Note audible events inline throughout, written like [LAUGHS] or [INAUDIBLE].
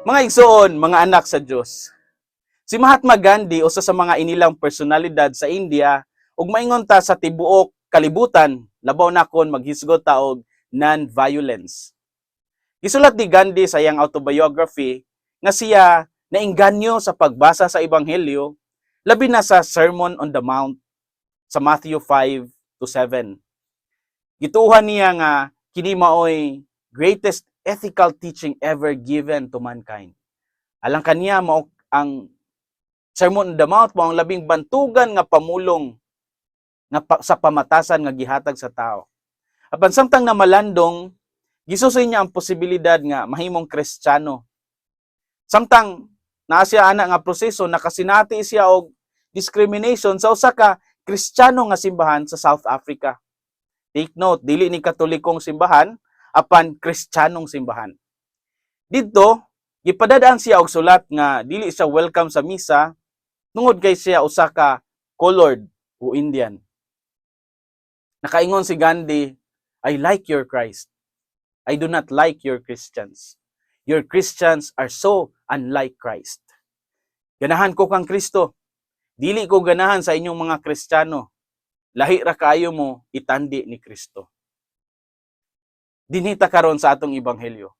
Mga igsoon, mga anak sa Diyos. Si Mahatma Gandhi, usa sa mga inilang personalidad sa India, ug maingon ta sa tibuok kalibutan, labaw na kon maghisgot ta og non-violence. Gisulat ni Gandhi sa iyang autobiography nga siya nainganyo sa pagbasa sa ebanghelyo, labi na sa Sermon on the Mount sa Matthew 5 to 7. Gituhan niya nga kini maoy greatest ethical teaching ever given to mankind. Alang kaniya mao ang Sermon on the Mount mao ang labing bantugan nga pamulong nga pa, sa pamatasan nga gihatag sa tao. Apan samtang na malandong gisusoy niya ang posibilidad nga mahimong Kristiyano. Samtang naa siya ana nga proseso nakasinati siya og discrimination sa usa ka Kristiyano nga simbahan sa South Africa. Take note, dili ni katolikong simbahan, apan kristyanong simbahan. Dito, gipadadaan siya og sulat nga dili siya welcome sa misa tungod kay siya usa ka colored o Indian. Nakaingon si Gandhi, I like your Christ. I do not like your Christians. Your Christians are so unlike Christ. Ganahan ko kang Kristo. Dili ko ganahan sa inyong mga Kristiyano. Lahi ra kaayo mo itandi ni Kristo dinhita karon sa atong ebanghelyo.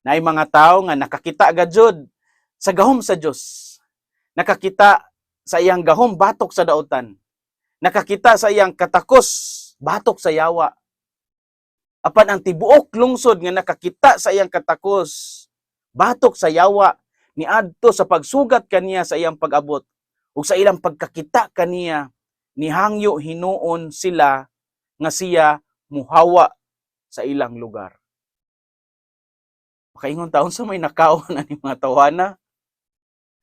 Na mga tao nga nakakita gajud sa gahom sa Dios. Nakakita sa iyang gahom batok sa daotan. Nakakita sa iyang katakos batok sa yawa. Apan ang tibuok lungsod nga nakakita sa iyang katakos batok sa yawa ni adto sa pagsugat kaniya sa iyang pag-abot ug sa ilang pagkakita kaniya ni hangyo hinuon sila nga siya muhawa sa ilang lugar. Makaingon taon sa may nakaon na ni mga tawana.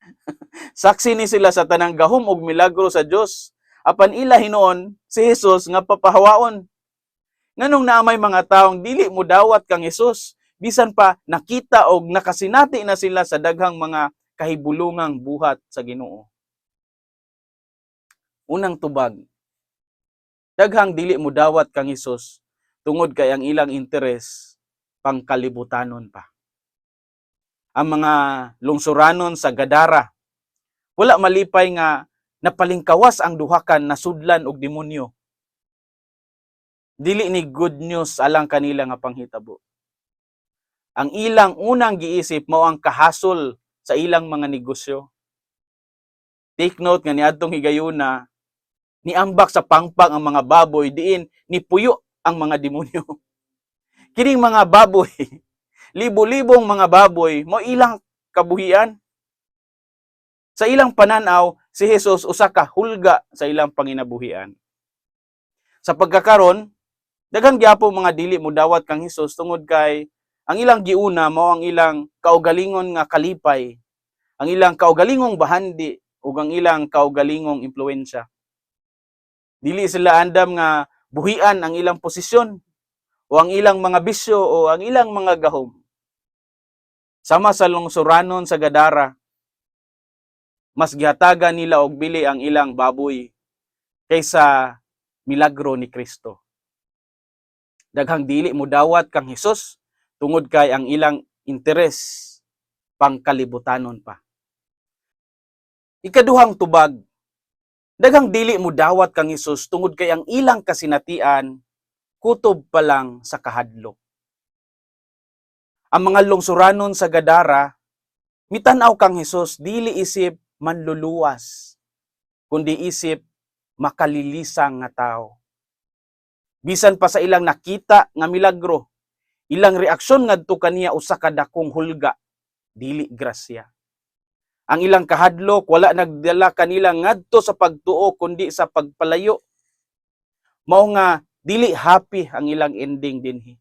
[LAUGHS] Saksi ni sila sa tanang gahom og milagro sa Dios. Apan ila hinuon si Jesus nga papahawaon. Nganong naamay mga taong dili mo dawat kang Jesus, bisan pa nakita og nakasinati na sila sa daghang mga kahibulungang buhat sa Ginoo. Unang tubag. Daghang dili mo dawat kang Jesus tungod kay ang ilang interes pangkalibutanon pa. Ang mga lungsuranon sa Gadara, wala malipay nga napalingkawas ang duhakan na sudlan og demonyo. Dili ni good news alang kanila nga panghitabo. Ang ilang unang giisip mao ang kahasol sa ilang mga negosyo. Take note nga niadtong higayuna niambak sa pangpang ang mga baboy diin ni puyo ang mga demonyo. [LAUGHS] Kining mga baboy, [LAUGHS] libo-libong mga baboy, mo ilang kabuhian. Sa ilang pananaw, si Jesus usa ka hulga sa ilang panginabuhian. Sa pagkakaron, daghang gyapon mga dili mo dawat kang Hesus tungod kay ang ilang giuna mao ang ilang kaugalingon nga kalipay, ang ilang kaugalingong bahandi ug ang ilang kaugalingong impluwensya. Dili sila andam nga buhian ang ilang posisyon o ang ilang mga bisyo o ang ilang mga gahom. Sama sa lungsuranon sa Gadara, mas gihatagan nila og bili ang ilang baboy kaysa milagro ni Kristo. Daghang dili mo dawat kang Hesus tungod kay ang ilang interes pangkalibutanon pa. Ikaduhang tubag, daghang dili mo dawat kang Hesus tungod kay ang ilang kasinatian kutob pa lang sa kahadlok. Ang mga lungsuranon sa Gadara, mitanaw kang Hesus dili isip manluluwas, kundi isip makalilisang nga tao. Bisan pa sa ilang nakita nga milagro, ilang reaksyon ngadto kaniya usa ka dakong hulga, dili grasya. Ang ilang kahadlok wala nagdala kanila ngadto sa pagtuo kundi sa pagpalayo. Mao nga dili happy ang ilang ending dinhi.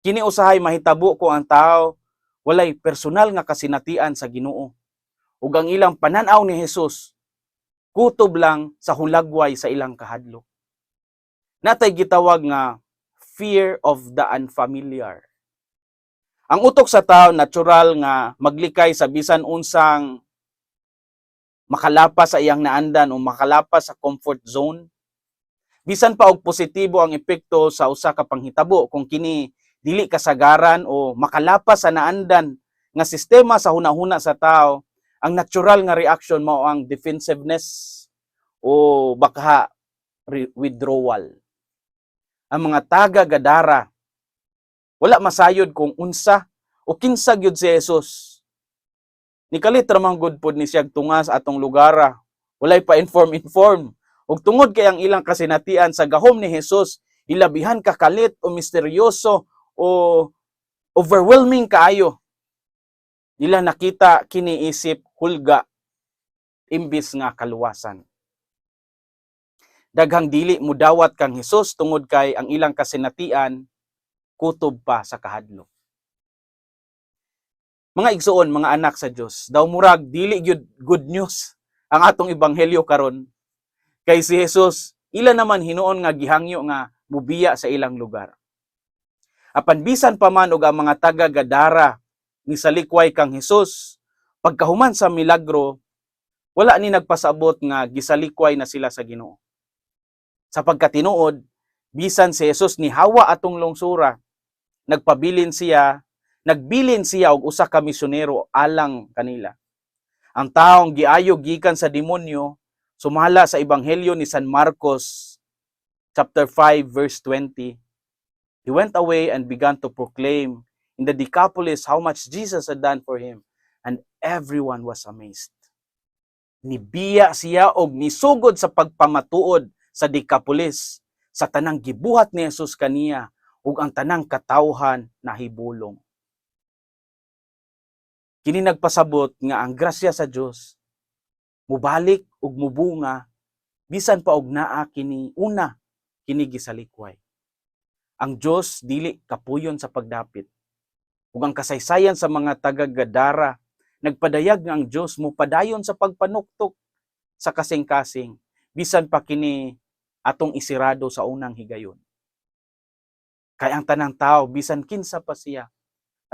Kini usahay mahitabo ko ang tao walay personal nga kasinatian sa Ginoo. Ug ang ilang pananaw ni Hesus kutob lang sa hulagway sa ilang kahadlok. Natay gitawag nga fear of the unfamiliar. Ang utok sa tao natural nga maglikay sa bisan unsang makalapas sa iyang naandan o makalapas sa comfort zone. Bisan pa og positibo ang epekto sa usa ka panghitabo kung kini dili kasagaran o makalapas sa naandan nga sistema sa hunahuna sa tao, ang natural nga reaction mao ang defensiveness o baka withdrawal. Ang mga taga gadara wala masayod kung unsa o kinsa gyud si Jesus. Nikalit ramang good pod ni siyag tungas atong lugara. Walay pa inform inform. Ug tungod kay ang ilang kasinatian sa gahom ni Jesus, ilabihan ka kalit o misteryoso o overwhelming kaayo. Nila nakita kiniisip hulga imbis nga kaluwasan. Daghang dili mudawat kang Hesus tungod kay ang ilang kasinatian kutob pa sa kahadlok. Mga igsuon, mga anak sa Dios, daw murag dili gyud good news ang atong ebanghelyo karon kay si Jesus ila naman hinuon nga gihangyo nga mubiya sa ilang lugar. Apan bisan pa man og ang mga taga Gadara ni salikway kang Hesus pagkahuman sa milagro wala ni nagpasabot nga gisalikway na sila sa Ginoo. Sa pagkatinuod, bisan si Jesus ni hawa atong lungsura, nagpabilin siya, nagbilin siya og usa ka misyonero alang kanila. Ang taong giayo gikan sa demonyo sumala sa ebanghelyo ni San Marcos chapter 5 verse 20. He went away and began to proclaim in the Decapolis how much Jesus had done for him and everyone was amazed. Nibiya siya og nisugod sa pagpamatuod sa Decapolis sa tanang gibuhat ni Jesus kaniya ug ang tanang katawhan nahibulong. Kini nagpasabot nga ang grasya sa Dios mubalik ug mubunga bisan pa og naa kini una kini gisalikway. Ang Dios dili kapuyon sa pagdapit. Ug ang kasaysayan sa mga taga Gadara nagpadayag nga ang Dios mupadayon sa pagpanuktok sa kasing-kasing bisan pa kini atong isirado sa unang higayon. Kay ang tanang tao bisan kinsa pa siya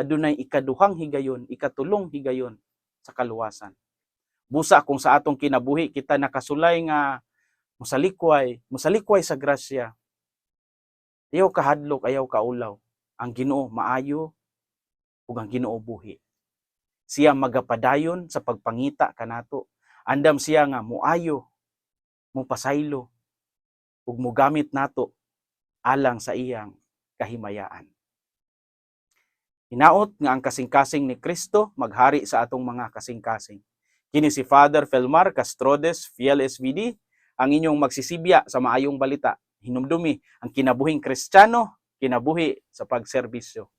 adunay ikaduhang higayon, ikatulong higayon sa kaluwasan. Busa kung sa atong kinabuhi kita nakasulay nga musalikway, musalikway sa grasya. Ayaw kahadlok, ayaw kaulaw. Ang Ginoo maayo ug ang Ginoo buhi. Siya magapadayon sa pagpangita kanato. Andam siya nga muayo, mupasaylo ug mugamit nato alang sa iyang kahimayaan. Hinaot nga ang kasing-kasing ni Kristo maghari sa atong mga kasing-kasing. Kini si Father Felmar Castrodes, Fiel SVD, ang inyong magsisibya sa maayong balita. Hinumdumi ang kinabuhing Kristiyano, kinabuhi sa pagserbisyo.